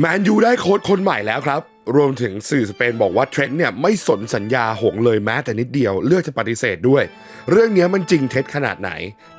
แมนยูได้โค้ชคนใหม่แล้วครับ รวมถึงสื่อสเปนบอกว่าเทรนต์เนี่ยไม่สนสัญญาหงเลยแม้แต่นิดเดียวเลือกจะปฏิเสธด้วย เรื่องนี้มันจริงเท็จขนาดไหน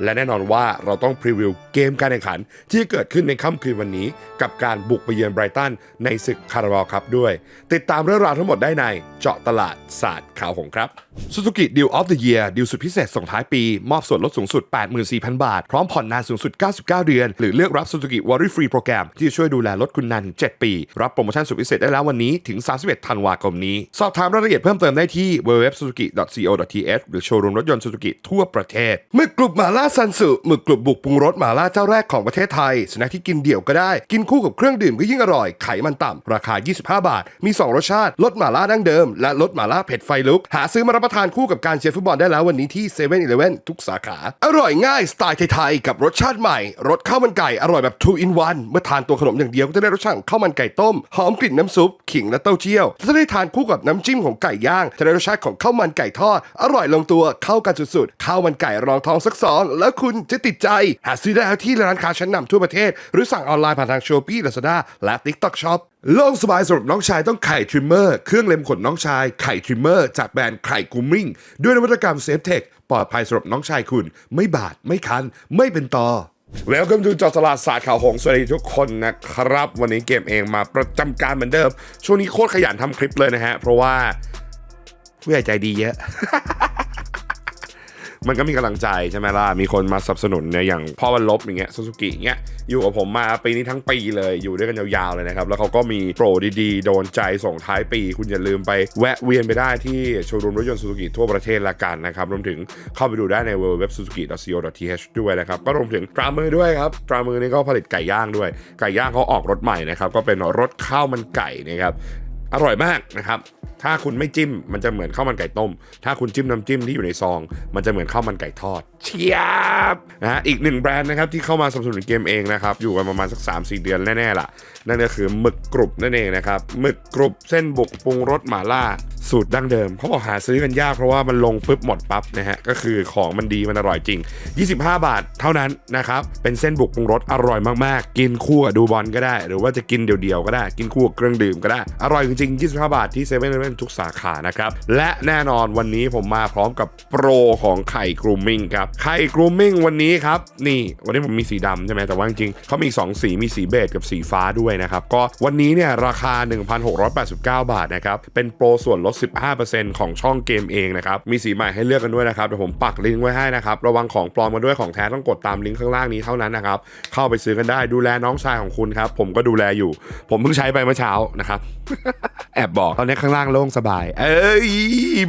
และแน่นอนว่าเราต้องพรีวิวเกมการแข่งขัน ที่เกิดขึ้นในค่ำคืนวันนี้ กับการบุกไปเยือนไบรตันในศึกคาราบาลครับด้วย ติดตามเรื่องราวทั้งหมดได้ในเจาะตลาดศาสตร์ข่าวหงครับ Suzuki Deal of the Year ดีลสุดพิเศษส่งท้ายปี มอบส่วนลดสูงสุด 84,000 บาท พร้อมผ่อนนานสูงสุด 99 เดือน หรือเลือกรับ Suzuki Worry Free โปรแกรมที่ช่วยดูแลรถคุณนานถึง 7 ปี รับโปรโมชั่นสุดพิเศษได้แล้ววันนี้ถึง 31 ธันวาคมนี้ สอบถามรายละเอียดเพิ่มเติมได้ที่ www.suzuki.co.th หรือโชว์รูมรถยนต์ Suzuki ทั่วประเทศหมึกกรุบหมาล่าซันสึหมึกกรุบบุกปรุงรสหมาล่าเจ้าแรกของประเทศไทยสแน็คที่กินเดี่ยวก็ได้ กินคู่กับเครื่องดื่มก็ยิ่งอร่อยไขมันต่ำราคา 25 บาท มี 2 รสชาติรสหมาล่าดั้งเดิมและรสหมาล่าเผ็ดไฟลุกหาซื้อมารับประทานคู่กับการเชียร์ฟุตบอลได้แล้ววันนี้ที่7 e เ e ่ e อทุกสาขา อร่อยง่ายสไตล์ไทยๆกับรสชาติใหม่รสข้าวมันไก่อร่อยแบบ 2 in 1 เมื่อทานตัวขนมอย่างเดียวก็จะได้รสชาติของข้าวมันไก่ต้ม หอมกลิ่นน้ำซุป ขิงและเต้าเจี้ยวถ้าได้ทานคู่กับน้ำจิ้มของไก่ย่าง จะได้รสชาติของข้าวมันไก่ทอด อร่อยลงตัวเข้ากันสุดๆข้าวมันไก่รองท้องสักสองแล้วคุณจะติดใจหาซื้อได้ที่ร้านค้าชั้นนำทั่วประเทศ หรือสั่งออนไลน์ผ่านทาง Shopee Lazada และ TikTok Shop โล่งสบายสำหรับน้องชายต้องไข่ทริมเมอร์ เครื่องเล็มขนน้องชายไข่ทริมเมอร์จากแบรนด์ไข่กูมิ่ง ด้วยนวัตกรรมเซฟเทคปลอดภัยสำหรับน้องชายคุณ ไม่บาด ไม่คัน ไม่เป็นตอ Welcome to จอตลาดศาสตร์ข่าวหงสวัสดีทุกคนนะครับ วันนี้เกมเองมาประจำการเหมือนเดิม ช่วงนี้โคตรขยันทำคลิปเลยนะฮะ เพราะว่าผู้ใหญ่ใจดีเยอะ มันก็มีกำลังใจใช่ไหมล่ะ มีคนมาสนับสนุนเนี่ยอย่างพ่อวันลบอย่างเงี้ยซูซูกิเงี้ยอยู่กับผมมาปีนี้ทั้งปีเลยอยู่ด้วยกันยาวๆเลยนะครับ แล้วเขาก็มีโปรดีๆ โดนใจส่งท้ายปี คุณอย่าลืมไปแวะเวียนไปได้ที่โชว์รูมรถยนต์ซูซูกิทั่วประเทศละกันนะครับ รวมถึงเข้าไปดูได้ใน www.suzuki.co.th ด้วยนะครับ ก็รวมถึงตรามือด้วยครับตรามือนี่ก็ผลิตไก่ย่างด้วย ไก่ย่างเขาออกรถใหม่นะครับก็เป็นรถข้าวมันไก่นะครับ อร่อยมากนะครับถ้าคุณไม่จิ้มมันจะเหมือนข้าวมันไก่ต้ม ถ้าคุณจิ้มน้ำจิ้มที่อยู่ในซอง มันจะเหมือนข้าวมันไก่ทอด เชียบนะฮะอีกหนึ่งแบรนด์นะครับที่เข้ามาสนับสนุนเกมเองนะครับอยู่กันประมาณสัก 3-4 เดือนแน่ๆล่ะ นั่นก็คือหมึกกรุบนั่นเองนะครับหมึกกรุบเส้นบุกปรุงรสหม่าล่า สูตรดั้งเดิมเขาบอกหาซื้อกันยากเพราะว่ามันลงปุ๊บหมดปั๊บนะฮะก็คือของมันดีมันอร่อยจริง 25 บาทเท่านั้นนะครับเป็นเส้นบุกปรุงรสอร่อยมากๆ กินคู่กับดูบอลก็ได้ หรือว่าจะกินเดี่ยวๆก็ได้ กินคู่กับเครื่องดื่มก็ได้ อร่อยจริงๆ25 บาทที่เซเว่นทุกสาขานะครับและแน่นอนวันนี้ผมมาพร้อมกับโปรของไข่กรูมมิ่งครับไข่กรูมมิ่งวันนี้ครับนี่วันนี้ผมมีสีดำใช่ไหมแต่ว่าจริงๆเขามี 2 สีมีสีเบจกับสีฟ้าด้วยนะครับก็วันนี้เนี่ยราคา 1,689 บาทนะครับเป็นโปรส่วนลด15%ของช่องเกมเองนะครับ มีสีใหม่ให้เลือกกันด้วยนะครับเดี๋ยวผมปักลิงก์ไว้ให้นะครับ ระวังของปลอมมาด้วยของแท้ต้องกดตามลิงก์ข้างล่างนี้เท่านั้นนะครับ เข้าไปซื้อกันได้ดูแลน้องชายของคุณครับ ผมก็ดูแลอยู่ ผมเพิ่งใช้ไปเมื่อเช้านะครับ แอบบอกตอนนี้ข้างล่างโล่งสบาย เอ้ย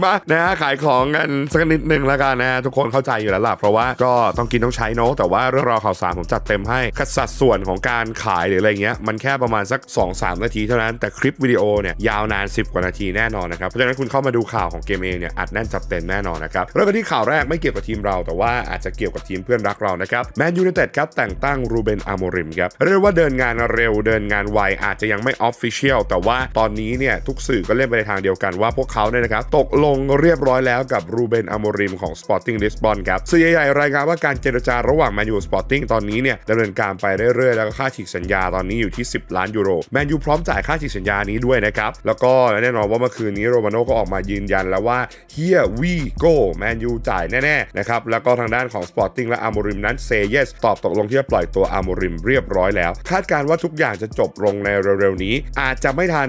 มานะขายของกันสักนิดนึงแล้วกันนะทุกคนเข้าใจอยู่แล้วล่ะเพราะว่าก็ต้องกินต้องใช้เนอะแต่ว่าเรื่องราวข่าวสารผมจัดเต็มให้คัดสัดส่วนของการขายหรืออะไรเงี้ยมันแค่ประมาณสัก 2-3 นาทีเท่านั้นแต่คลิปวิดีโอเนี่ยยาวนาน 10 กว่านาทีแน่นอนนะครับราะฉะนั้นคุณเข้ามาดูข่าวของเกมเองเนี่ยอัดแน่นจัดเต็มแน่นอนนะครับเริ่มกันที่ข่าวแรกไม่เกี่ยวกับทีมเรา แต่ว่าอาจจะเกี่ยวกับทีมเพื่อนรักเรานะครับแมนยู i นเต็ดครับแต่งตั้งรูเบนอาโมริมครับเรียกว่าเดินงานเร็วเดินงานไวอาจจะยังไม่ออฟฟิเชียลแต่ว่าตอนนี้เนี่ยทุกสื่อก็เล่นไปในทางเดียวกันว่าพวกเขาเนี่ยนะครับตกลงเรียบร้อยแล้วกับรูเบนอาโมริมของ Sporting Lisbon ครับสื่อใหญ่ๆรายงานว่าการเจรจาระหว่างแมนยูสปอร์ติ้งตอนนี้เนี่ยดำเนินการไปเรื่อยๆแล้วก็ค่าฉีกสัญญาตอนนี้อยู่ที่ 10 ล้านยูโรแมนยูพร้อมจ่ายค่าฉีกสัญญานี้ด้วยนะครับแล้วก็แน่นอนว่าเมื่อคืนนี้โรมาโน่ก็ออกมายืนยันแล้วว่า here we go แมนยูจ่ายแน่ๆนะครับแล้วก็ทางด้านของ Sporting และอาโมริมนั้นเซเยสตอบตกลงที่จะปล่อยตัวอาโมริมเรียบร้อยแล้ว คาดการณ์ว่าทุกอย่างจะจบลงในเร็วๆนี้ อาจจะไม่ทัน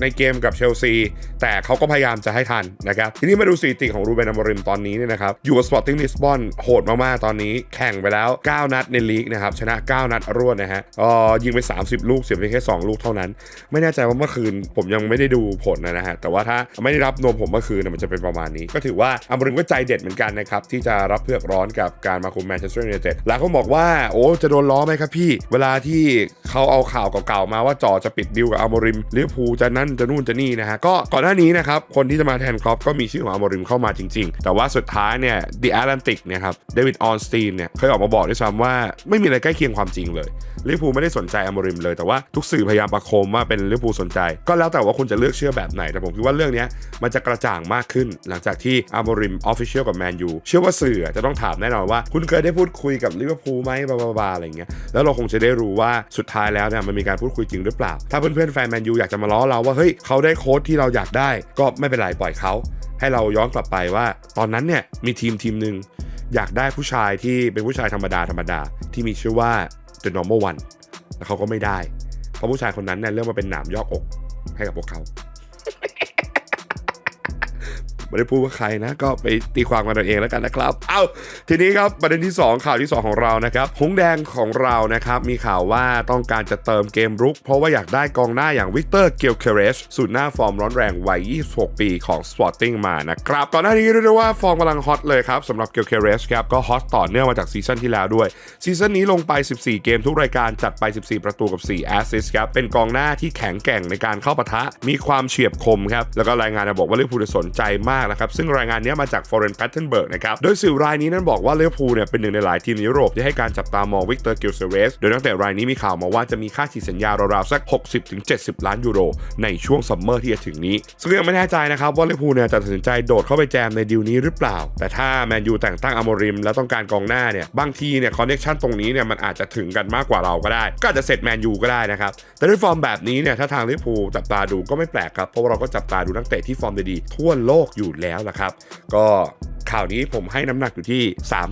ในเกมกับเชลซี แต่เขาก็พยายามจะให้ทันนะครับ ทีนี้มาดูสถิติของรูเบนอมริมตอนนี้เนี่ยนะครับอยู่กับสปอร์ติ้งลิสบอนโหดมากๆ ตอนนี้แข่งไปแล้ว 9 นัดในลีกนะครับ ชนะ 9 นัดรวดนะฮะเอ่อยิงไป 30 ลูก เสียไปแค่ 2 ลูกเท่านั้น ไม่แน่ใจว่าเมื่อคืนผมยังไม่ได้ดูผลนะฮะแต่ว่าถ้าไม่ได้รับนวมผมเมื่อคืนนะมันจะเป็นประมาณนี้ ก็ถือว่าอมริมก็ใจเด็ดเหมือนกันนะครับที่จะรับเพือกร้อนกับการมาคุมแมนเชสเตอร์ยูไนเต็ดหลายคนบอกว่าโอ้จะโดนล้อไหมครับพี่ เวลาที่เขาเอาข่าวเก่าๆมาว่าจอจะปิดดิวกับอัมริมลิเวอร์พูลจะนันั่นจะนู่นจะนี่นะฮะก็ก่อนหน้านี้นะครับคนที่จะมาแทนครอปก็มีชื่อของอโมริมเข้ามาจริง ๆ แต่ว่าสุดท้ายเนี่ย The Atlantic เนี่ยครับเดวิดออนสตีนเนี่ยเคยออกมาบอกด้วยซ้ำว่าไม่มีอะไรใกล้เคียงความจริงเลยลิเวอร์พูลไม่ได้สนใจอโมริมเลยแต่ว่าทุกสื่อพยายามประโคมว่าเป็นลิเวอร์พูลสนใจ ก็แล้วแต่ว่าคุณจะเลือกเชื่อแบบไหนแต่ผมคิดว่าเรื่องนี้มันจะกระจ่างมากขึ้น หลังจากที่อโมริมออฟฟิเชียลกับแมนยูเชื่อว่าสื่อจะต้องถามแน่นอนว่า คุณเคยได้พูดคุยกับลิเวอร์พูลไหมบลาบาอะไรเงี้ยแล้วเราคงจะได้รู้ว่าสุดท้ายแล้วเนี่ยมันมีการพูดคุยจริงหรือเปล่า ถ้าเพื่อนๆแฟนแมนยูอยากจะมาล้อเราว่าเฮ้ยเขาได้โค้ดที่เราอยากได้ ก็ไม่เป็นไรปล่อยเขาให้เราย้อนกลับไปว่า ตอนนั้นเนี่ยมีทีมทีมหนึ่งอยากได้ผู้ชายที่เป็นผู้ชายธรรมดาธรรมดาที่มีชื่อว่า The Normal One แล้วเขาก็ไม่ได้ เพราะผู้ชายคนนั้นเนี่ยเริ่มมาเป็นหนามยอกอกให้กับพวกเขา ไม่ได้พูดว่าใครนะ ก็ไปตีความกันเอาเองแล้วกันนะครับ เอาทีนี้ครับประเด็นที่ 2 ข่าวที่ 2 ของเรานะครับหงแดงของเรานะครับมีข่าวว่าต้องการจะเติมเกมรุก เพราะว่าอยากได้กองหน้าอย่างวิกเตอร์เกลเคเรสสูตรหน้าฟอร์มร้อนแรงวัย 26 ปีของ Sporting มานะครับก่อนหน้านี้เรียกได้ว่าฟอร์มกำลังฮอตเลยครับสำหรับเกลเคเรสครับก็ฮอตต่อเนื่องมาจากซีซั่นที่แล้วด้วยซีซั่นนี้ลงไป 14 เกมทุกรายการจัดไป 14 ประตูกับ 4 แอสซิสครับเป็นกองหน้าที่แข็งแกร่งในการเข้าปะทะมีความเฉียบคมครับแล้วก็รายงานบอกว่าลิเวอร์พูลสนใจมากนะครับ ซึ่งรายงานนี้มาจาก Foreign p a t t e r n b e r g นะครับ โดยสื่อรายนี้นั้นบอกว่าลิเวอร์พูลเนี่ยเป็นหนึ่งในหลายทีมในยุโรปที่ให้การจับตามองวิกเตอร์กิลเซเรสโดยตั้งแต่รายนี้มีข่าวมาว่าจะมีค่าฉีดสัญญาราวๆสัก 60-70 ล้านยูโร ในช่วงซัมเมอร์ที่จะถึงนี้ ซึ่งยังไม่แน่ใจนะครับว่าลิเวอร์พูลเนี่ยจะตัดสินใจโดดเข้าไปแจมในดีลนี้หรือเปล่า แต่ถ้าแมนยูแต่งตั้งอโมริมแล้วต้องการกองหน้าเนี่ยบางทีเนี่ยคอนเนคชันตรงนี้เนี่ยมันอาจจะถึงกันมากกว่าเราก็ได้ ก็อาจจะเสร็จแมนยูก็ได้นะครับแต่ด้วยฟอร์มแบบนี้เนี่ยถ้าทางลิเวอร์พูลจับตาดูก็ไม่แปลกครับเพราะว่าเราก็จับตาดูนักเตะที่ฟอร์มดีๆทั่วโลกอยู่แล้วละครับ ก็ข่าวนี้ผมให้น้ำหนักอยู่ที่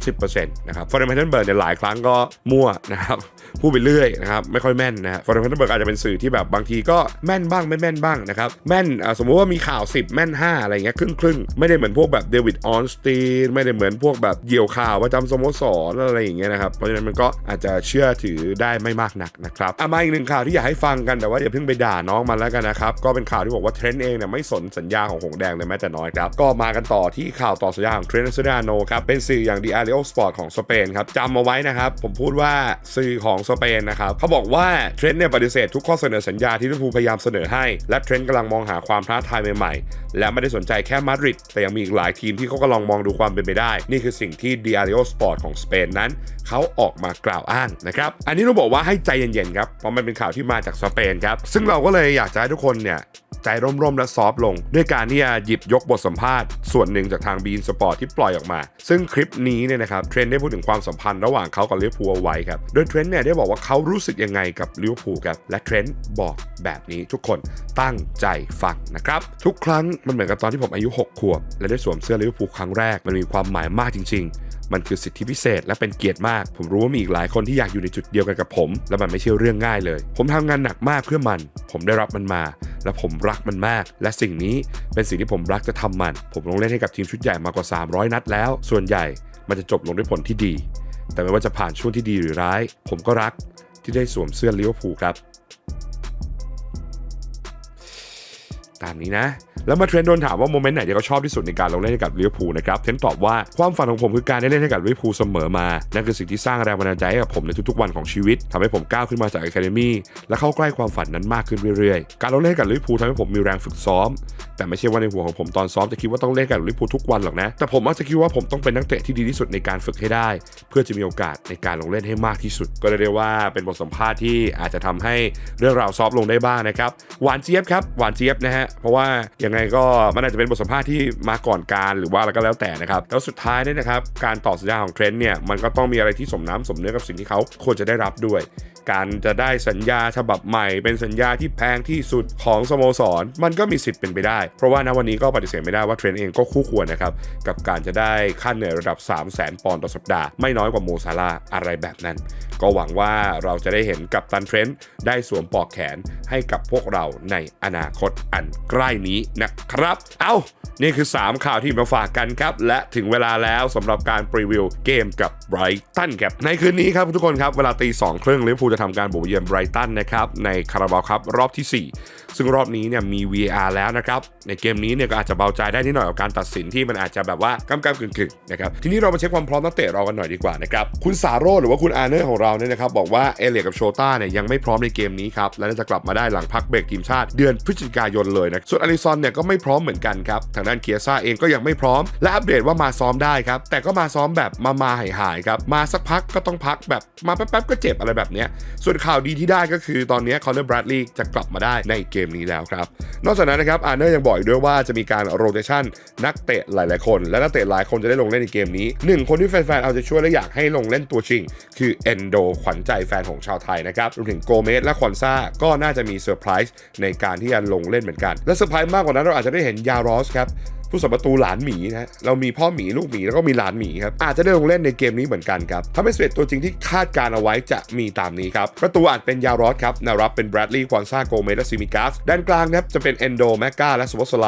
30%นะครับฟอร์เรนแพนเบิร์กเนี่ยหลายครั้งก็มั่วนะครับพูดไปเรื่อยนะครับไม่ค่อยแม่นนะฮะฟอร์เรนแพนเบิร์กอาจจะเป็นสื่อที่แบบบางทีก็แม่นบ้างไม่แม่นบ้างนะครับแม่นสมมุติว่ามีข่าว 10 แม่น 5 อะไรเงี้ยครึ่งครึ่งไม่ได้เหมือนพวกแบบเดวิดออนสตีนไม่ได้เหมือนพวกแบบเหยี่ยวข่าวประจำสโมสรอะไรอย่างเงี้ยนะครับเพราะฉะนั้นมันก็อาจจะเชื่อถือได้ไม่มากนักนะครับอะมาอีกหนึ่งข่าวที่อยากให้ฟังกันแต่ว่าอย่าเพิ่งไปด่าน้องมันแล้วกันนะครับก็เป็นข่าวที่บอกว่าเทรนต์เองเนี่ยไม่สนสัญญาของหงแดงเลยแม้แต่น้อยครับก็มากันต่อที่ข่าวต่อสัญญาของเทรนต์เซดาโนครับ เป็นสื่ออย่าง The Ario Sport ของสเปนครับจำมาไว้นะครับ ผมพูดว่าสื่อของสเปนนะครับเขาบอกว่าเทรนต์เนี่ยปฏิเสธทุกข้อเสนอสัญญาที่ลิเวอร์พูลพยายามเสนอให้ และเทรนต์กำลังมองหาความท้าทายใหม่ๆ และไม่ได้สนใจแค่มาดริดแต่ยังมีอีกหลายทีมที่เขากำลังมองดูความเป็นไปได้ นี่คือสิ่งที่ The Ario Sport ของสเปนนั้นเขาออกมากล่าวอ้างนะครับอันนี้ต้องบอกว่าให้ใจเย็นๆครับเพราะมันเป็นข่าวที่มาจากสเปนครับซึ่งเราก็เลยอยากจะให้ทุกคนเนี่ยใจร่มๆและซอฟลง ด้วยการที่จะหยิบยกบทสัมภาษณ์ส่วนหนึ่งจากทางบีนสปอร์อที่ปล่อยออกมา ซึ่งคลิปนี้เนี่ยนะครับเทรนด์ได้พูดถึงความสัมพันธ์ระหว่างเขากับลิเวอร์พูลเอาไว้ครับ โดยเทรนด์เนี่ยได้บอกว่าเขารู้สึกยังไงกับลิเวอร์พูลครับ และเทรนด์บอกแบบนี้ทุกคนตั้งใจฟังนะครับ ทุกครั้งมันเหมือนกับตอนที่ผมอายุ 6 ขวบ และได้สวมเสื้อลิเวอร์พูลครั้งแรกมันมีความหมายมากจริง ๆ มันคือสิทธิพิเศษและเป็นเกียรติมาก ผมรู้ว่ามีอีกหลายคนที่อยากอยู่ในจุดเดียวกันกับผม และมันไม่ใช่เรื่องง่ายเลย ผมทำงานหนักมากเพื่อมัน ผมได้รับมันมา และผมรักมันมาก และสิ่งนี้เป็นสิ่งที่ผมรักจะทำมัน ผมลงเล่นให้กับทีมชุดใหญ่มากกว่า 300 นัดแล้ว ส่วนใหญ่มันจะจบลงด้วยผลที่ดี แต่ไม่ว่าจะผ่านช่วงที่ดีหรือร้าย ผมก็รักที่ได้สวมเสื้อลิเวอร์พูลครับ ตามนี้นะ แล้วมาเทรนด์โดนถามว่าโมเมนต์ไหนที่เขาชอบที่สุดในการลงเล่นให้กับลิเวอร์พูลนะครับเทรนตอบว่าความฝันของผมคือการได้เล่นให้กับลิเวอร์พูลเสมอมา นั่นคือสิ่งที่สร้างแรงบันดาลใจให้กับผมในทุกๆวันของชีวิตทำให้ผมก้าวขึ้นมาจากอะคาเดมี่และเข้าใกล้ความฝันนั้นมากขึ้นเรื่อยๆ การลงเล่นให้กับลิเวอร์พูลทำให้ผมมีแรงฝึกซ้อม แต่ไม่ใช่ว่าในหัวของผมตอนซ้อมจะคิดว่าต้องเล่นกับลิเวอร์พูลทุกวันหรอกนะ แต่ผมมักจะคิดว่าผมต้องเป็นนักเตะที่ดีที่สุดในการฝึกให้ได้ เพื่อจะมีโอกาสในการลงเล่นให้มากที่สุด ก็เรียกได้ว่าเป็นบทสัมภาษณ์ที่อาจจะทำให้เรื่องราวซอฟลงได้บ้างนะครับหวานเจี๊ยบครับหวานเจี๊ยบนะฮะเพราะว่ายังไงก็มันอาจจะเป็นบทสัมภาษณ์ที่มาก่อนการหรือว่าอะไรก็แล้วแต่นะครับแล้วสุดท้ายเนี่ยนะครับการต่อสัญญาของเทรนต์เนี่ยมันก็ต้องมีอะไรที่สมน้ำสมเนื้อกับสิ่งที่เขาควรจะได้รับด้วย การจะได้สัญญาฉบับใหม่เป็นสัญญาที่แพงที่สุดของสโมสร มันก็มีสิทธิ์เป็นไปได้ เพราะว่าณวันนี้ก็ปฏิเสธไม่ได้ว่าเทรนต์เองก็คู่ควรนะครับกับการจะได้ค่าเหนื่อยระดับ 3 0 0 0 0 0ปอนด์ต่อสัปดาห์ไม่น้อยกว่าโมซาลาอะไรแบบนั้น ก็หวังว่าเราจะได้เห็นกับตันเทรนต์ได้สวมปลอกแขนให้กับพวกเราในอนาคตอันใกล้นี้นะครับ เอ้า นี่คือ 3 ข่าวที่มาฝากกันครับ และถึงเวลาแล้วสำหรับการพรีวิวเกมกับไบรตันครับในคืนนี้ครับทุกคนครับเวลาตีสองครึ่งลิเวอร์พูลจะทำการบุกเยือนไบรตันนะครับในคาราบาวครับรอบที่ 4 ซึ่งรอบนี้เนี่ยมี VR แล้วนะครับในเกมนี้เนี่ยก็อาจจะเบาใจได้นิดหน่อยกับการตัดสินที่มันอาจจะแบบว่ากำกำกึ่งกึ่งๆนะครับทีนี้เรามาเช็คความพร้อมนักเตะเรากันหน่อยดีกว่านะครับคุณสาโรหรือว่าคุณอาเนอร์ของเราเนี่ยนะครับบอกว่าเอเลียกับโชต้าเนี่ยยังไม่พร้อมในเกมนี้ครับและจะกลับมาได้หลังพักเบรกทีมชาติเดือนพฤศจิกายนเลยนะส่วนอลิซอนเนี่ยก็ไม่พร้อมเหมือนกันครับทางด้านเคียซ่าเองก็ยังไม่พร้อม และอัปเดตว่ามาซ้อมได้ครับแต่ก็มาซ้อมแบบมามาหายหายๆครับมาสักพักก็ต้องพักแบบมาแป๊บๆก็เจ็บอะไรแบบเนี้ยส่วนข่าวดีที่ได้ก็คือตอนนี้คอนเนอร์บรัดลีย์จะกลับมาได้ในเกมนี้แล้วครับนอกจากนั้นนะครับอาร์เนอร์ยังบอกอีกด้วยว่าจะมีการโรเตชันนักเตะหลายๆคน และนักเตะหลายคนจะได้ลงเล่นในเกมนี้หนึ่งคนที่แฟนๆเอาใจะช่วยและอยากให้ลงเล่นตัวจริง คือเอนโดขวัญใจแฟนของชาวไทยนะครับรวมถึงโกเมสและคอนซ่าก็น่าจะมีเซอร์ไพรส์ในการที่จะลงเล่นเหมือนกัน และเซอร์ไพรส์มากกว่านั้นเราอาจจะได้เห็นยารอสครับ ผู้สาประตูหลานหมีนะเรามีพ่อหมีลูกหมีแล้วก็มีหลานหมีครับอาจจะได้ลงเล่นในเกมนี้เหมือนกันครับถ้าไม่สเปตัวจริงที่คาดการเอาไว้จะมีตามนี้ครับประตูอาจเป็นยารอสครับแนวรับเป็นแบรดลีย์ควอนซาโกเมสและซิมิกัสด้านกลางนะครับจะเป็นเอนโดแมกกาและสวอตสไล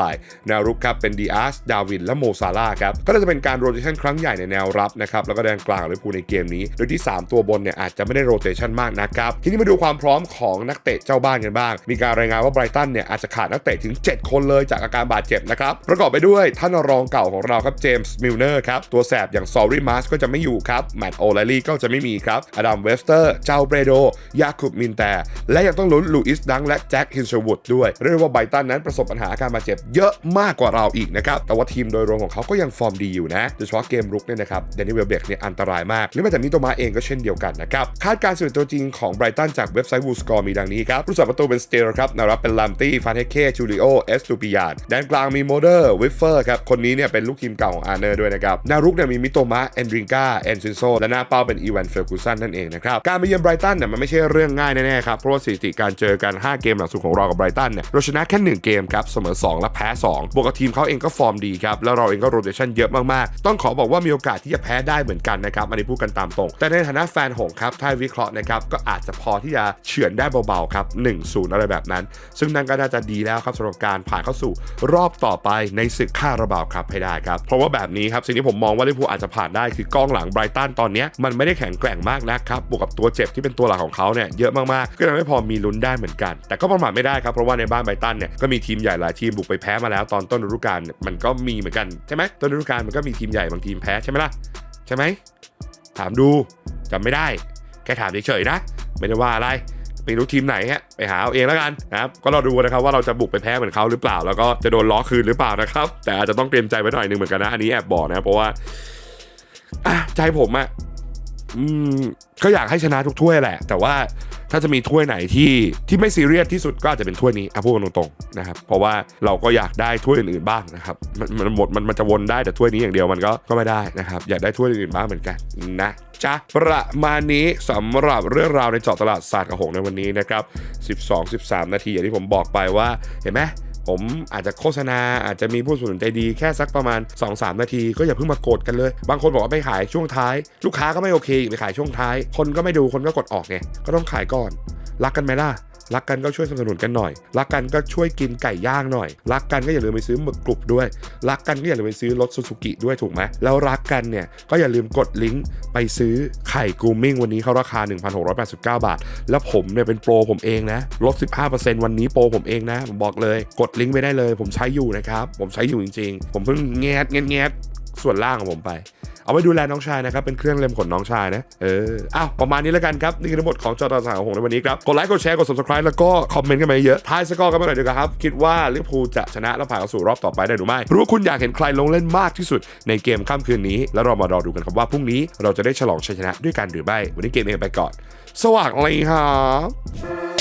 แนวรุกครับเป็นดีอาร์สดาวินและโมซาลาครับก็จะเป็นการโรเตชันครั้งใหญ่ในแนวรับนะครับแล้วก็แดนกลางลิเวอร์พูลในเกมนี้ โดยที่ 3 ตัวบนเนี่ยอาจจะไม่ได้โรเตชันมากนะครับทีนี้มาดูความพร้อมของนักเตะเจ้าบ้านกันบ้าง มีการรายงานว่าไบรตันเนี่ยอาจจะขาดนักเตะถึง 7 คนเลยจากอาการบาดเจ็บนะครับประกอบไปด้วยวยท่านรองเก่าของเราครับเจมส์มิลเนอร์ครับ ตัวแสบอย่างซอรี่มาสก็จะไม่อยู่ครับแมตต์โอไลลี่ก็จะไม่มีครับอดัมเวสเตอร์ เจ้าเบรโด ยาคุบมินแต่ และยังต้องลุ้นลูอิสดังและแจ็คฮินเชวูดด้วย เรียกว่าไบรตันนั้นประสบปัญหาอาการบาดเจ็บเยอะมากกว่าเราอีกนะครับ แต่ว่าทีมโดยรวมของเขาก็ยังฟอร์มดีอยู่นะโดยเฉพาะเกมรุกเนี่ยนะครับเดนิเวลเบกเนี่ยอันตรายมากหรือแม้แต่มิโตมาเองก็เช่นเดียวกันนะครับคาดการณ์ส่วนตัวจริงของไบรตันจากเว็บไซต์วูสกอร์มีดังนี้ครับผู้สัประตูเป็นสเตลครับนวรับเป็นลัมตี้ฟานเฮเคจูริโอเอสตูปิยานแดนกลางมีโมเดอร์วิฟฟอร์ครับ คนนี้เนี่ยเป็นลูกทีมเก่าของอาร์เนอร์ด้วยนะครับนวรุกเนี่ยมีมิโตมะเอนดริงกาเอนซินโซและหน้าเป้าเป็นอีวานเฟลกูสันนั่นเองนะครับการมาเยือนไบรตันเนี่ยมันไม่ใช่เรื่องง่ายแน่ๆครับเพราะว่าสถิติการเจอกัน 5 เกมหลังสุดของเรากับไบรตันเนี่ยเราชนะแค่1เกมครับเสมอ 2 และแพ้ 2 บวกกับทีมเขาเองก็ฟอร์มดีครับแล้วเราเองก็โรเตชันเยอะมากๆ ต้องขอบอกว่ามีโอกาสที่จะแพ้ได้เหมือนกันนะครับอันนี้พูดกันตามตรง แต่ในฐานะแฟนหงครับถ้าวิเคราะห์นะครับก็อาจจะพอที่จะเฉือนได้เบาๆครับ1-0อะไรแบบนั้น ซึ่งนั่นก็น่าจะดีแล้วครับสำหรับการผ่านเข้าสู่รอบต่อไปในศึกค่าระบาวครับให้ได้ครับ เพราะว่าแบบนี้ครับสิ่งที่ผมมองว่าลิเวอร์พูลอาจจะผ่านได้คือกองหลังไบรตันตอนนี้มันไม่ได้แข็งแกร่งมากนะครับบวกกับตัวเจ็บที่เป็นตัวหลักของเขาเนี่ยเยอะมากๆก็ยังไม่พอมีลุ้นได้เหมือนกัน แต่ก็ประมาทไม่ได้ครับเพราะว่าในบ้านไบรตันเนี่ยก็มีทีมใหญ่หลายทีมบุกไปแพ้มาแล้วตอนต้นฤดูกาลมันก็มีเหมือนกันใช่ไหมต้นฤดูกาลมันก็มีทีมใหญ่บางทีมแพ้ใช่ไหมล่ะใช่ไหมถามดูจำไม่ได้แค่ถามเฉยๆนะไม่ได้ว่าอะไร ไม่รู้ทีมไหนฮะไปหาเอาเองแล้วกันนะครับก็รอดูนะครับว่าเราจะบุกไปแพ้เหมือนเขาหรือเปล่า แล้วก็จะโดนล้อคืนหรือเปล่านะครับ แต่อาจจะต้องเตรียมใจไว้หน่อยนึงเหมือนกันนะอันนี้แอบบอกนะเพราะว่าใจผมอะอืมก็อยากให้ชนะทุกถ้วยแหละ แต่ว่า ถ้าจะมีถ้วยไหนที่ที่ไม่ซีเรียสที่สุดก็อาจจะเป็นถ้วยนี้อะพูดกันตรงๆนะครับเพราะว่าเราก็อยากได้ถ้วยอื่นๆบ้างนะครับมันมันหมดมันมันจะวนได้แต่ถ้วยนี้อย่างเดียวมันก็ก็ไม่ได้นะครับอยากได้ถ้วยอื่นๆบ้างเหมือนกันนะจ๊ะประมาณนี้สำหรับเรื่องราวในเจาะตลาดศาสตร์กับหงในวันนี้นะครับ 12-13 นาทีอย่างที่ผมบอกไปว่าเห็นไหม ผมอาจจะโฆษณาอาจจะมีผู้สนใจดีแค่สักประมาณ 2-3 นาที ก็อย่าเพิ่งมาโกรธกันเลย บางคนบอกว่าไปขายช่วงท้าย ลูกค้าก็ไม่โอเคไปขายช่วงท้าย คนก็ไม่ดูคนก็กดออกไงก็ต้องขายก่อน รักกันไหมล่ะ รักกันก็ช่วยสนับสนุนกันหน่อย รักกันก็ช่วยกินไก่ย่างหน่อย รักกันก็อย่าลืมไปซื้อหมึกกรุบด้วย รักกันก็อย่าลืมไปซื้อรถซูซูกิด้วยถูกไหมแล้วรักกันเนี่ยก็อย่าลืมกดลิงก์ไปซื้อไข่กูมิ่งวันนี้เขาราคา 1,689 บาท แล้วผมเนี่ยเป็นโปรผมเองนะลด 15%วันนี้โปรผมเองนะ ผมบอกเลย กดลิงก์ไปได้เลย ผมใช้อยู่นะครับ ผมใช้อยู่จริง ๆ ผมเพิ่งแงดแงดแงด ส่วนล่างของผมไป เอาไว้ดูแลน้องชายนะครับ เป็นเครื่องเล็มขนน้องชายนะ เอออ้าวประมาณนี้แล้วกันครับ นี่คือทั้งหมดของจอตาสารของผมในวันนี้ครับ กดไลค์ กดแชร์ กด subscribe แล้วก็คอมเมนต์กันมาเยอะทายสกอร์กันมาหน่อยดีกว่าครับ คิดว่าลิเวอร์พูลจะชนะและผ่านเข้าสู่รอบต่อไปได้หรือไม่รือว่าคุณอยากเห็นใครลงเล่นมากที่สุดในเกมค่ำคืนนี้ แล้วเรามารอดูกันครับว่าพรุ่งนี้เราจะได้ฉลองชัยชนะด้วยกันหรือไม่วันนี้เกมเองไปก่อน สวัสดีครับ